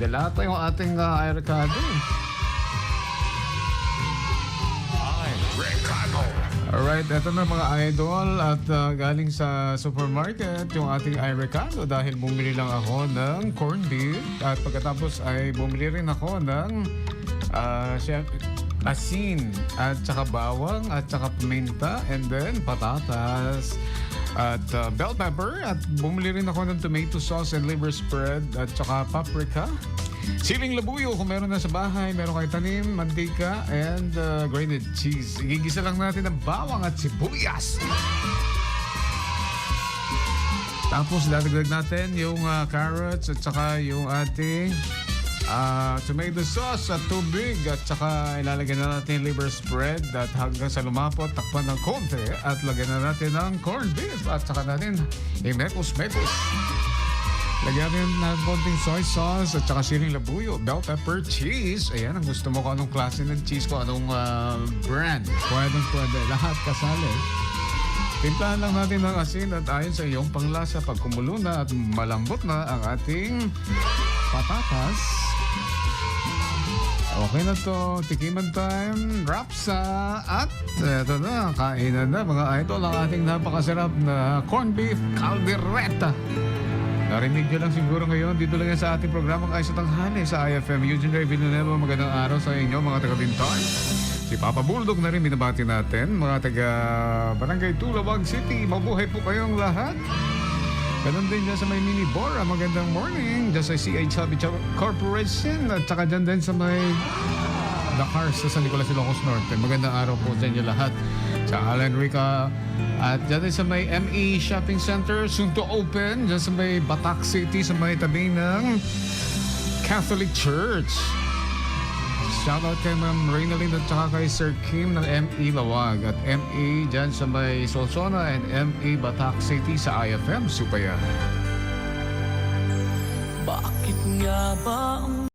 Dala pa yung ating uh, Aircado. Alright, eto na mga idol at uh, galing sa supermarket yung ating iRecado dahil bumili lang ako ng corned beef at pagkatapos ay bumili rin ako ng uh, asin at saka bawang at saka paminta and then patatas at uh, bell pepper at bumili rin ako ng tomato sauce and liver spread at saka paprika Siling labuyo kung meron na sa bahay, meron kayo tanim, mantika, and uh, grated cheese. Igigisa lang natin ng bawang at sibuyas. Tapos dadagdag natin yung uh, carrots at saka yung ating uh, tomato sauce at tubig at saka ilalagay na natin liver spread at hanggang sa lumapot, takpan ng konti at lagyan na natin ng corned beef at saka natin imekos-mekos. Lagyan rin ng konting soy sauce at saka siling labuyo, bell pepper, cheese. Ayan, ang gusto mo kung anong klase ng cheese ko, anong ah, brand. Pwedeng pwede. Lahat kasali. Timplahan lang natin ng asin at ayon sa iyong panglasa pag kumulo na at malambot na ang ating patatas. Okay na to, tikiman time, rapsa, at eto na, kainan na mga idol ang ating napakasarap na corned beef caldereta. Narinig nyo lang siguro ngayon dito lang sa ating programa kayo sa tanghali sa IFM. Eugene Ray Villanueva, magandang araw sa inyo mga taga-Bintan. Si Papa Bulldog na rin binabati natin. Mga taga Barangay Tulawag City, mabuhay po kayong lahat. Ganon din dyan sa may mini Bora, magandang morning. Dyan sa CH Hobby Corporation at saka dyan din sa may The Cars sa San Nicolas Ilocos Norte. Magandang araw po sa inyo lahat. Sa Alan Rica at dyan din sa may ME Shopping Center, soon to open. Dyan sa may Batak City, sa may tabi ng Catholic Church. Shoutout kay Ma'am Reynalyn at saka kay Sir Kim ng ME Lawag at ME dyan sa may Solsona and ME Batak City sa IFM Supaya. Bakit nga ba